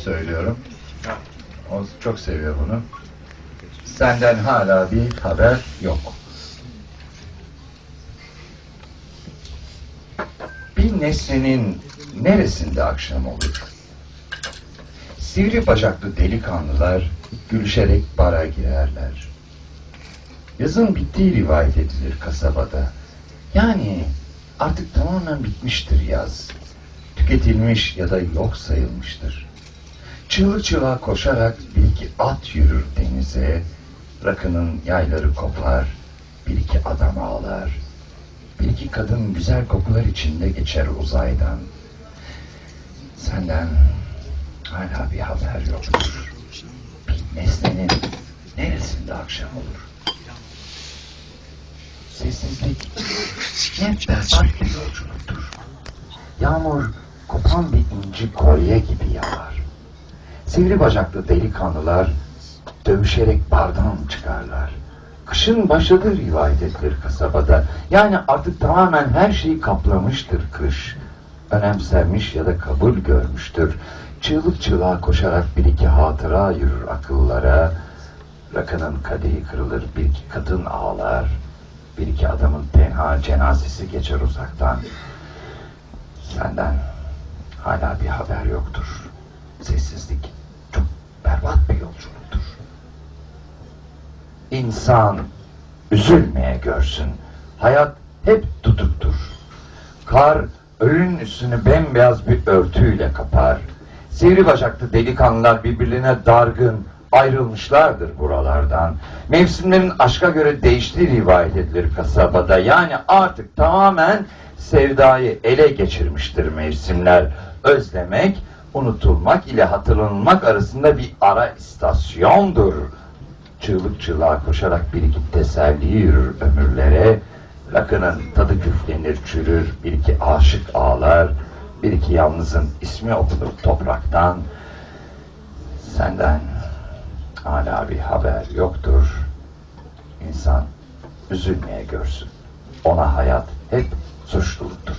söylüyorum. O çok seviyor bunu. Senden hala bir haber yok. Bir nesnenin neresinde akşam olur? Sivri bacaklı delikanlılar gülüşerek bara girerler. Yazın bittiği rivayet edilir kasabada. Yani artık tamamen bitmiştir yaz. Tüketilmiş ya da yok sayılmıştır. Çığlığa koşarak bir iki at yürür denize. Rakının yayları kopar, bir iki adam ağlar. Bir iki kadın güzel kokular içinde geçer uzaydan. Senden hala bir haber yoktur. Bir nesnenin neresinde akşam olur? Sessizlik ne berbat bir yolculuktur. Yağmur kopan bir inci kolye gibi yağar. Sivri bacaklı delikanlılar dövüşerek bardan çıkarlar. Kışın başladığı rivayet edilir kasabada. Yani artık tamamen her şeyi kaplamıştır kış. Önemsenmiş ya da kabul görmüştür. Çığlık çığlığa koşarak bir iki hatıra yürür akıllara. Rakının kadehi kırılır, bir iki kadın ağlar. Bir iki adamın tenha cenazesi geçer uzaktan. Senden hala bir haber yoktur. Sessizlik çok berbat bir yolculuktur. İnsan üzülmeye görsün. Hayat hep tutuktur. Kar ölünün üstünü bembeyaz bir örtüyle kapar. Sivri bacaklı delikanlılar birbirine dargın, ayrılmışlardır buralardan. Mevsimlerin aşka göre değiştiği rivayet edilir kasabada. Yani artık tamamen sevdayı ele geçirmiştir mevsimler. Özlemek, unutulmak ile hatırlanılmak arasında bir ara istasyondur. Çığlık çığlığa koşarak bir iki teselli yürür ömürlere. Rakının tadı küflenir çürür, bir iki aşık ağlar, bir iki yalnızın ismi okunur topraktan. Senden hala bir haber yoktur. İnsan üzülmeye görsün. Ona hayat hep suçluluktur.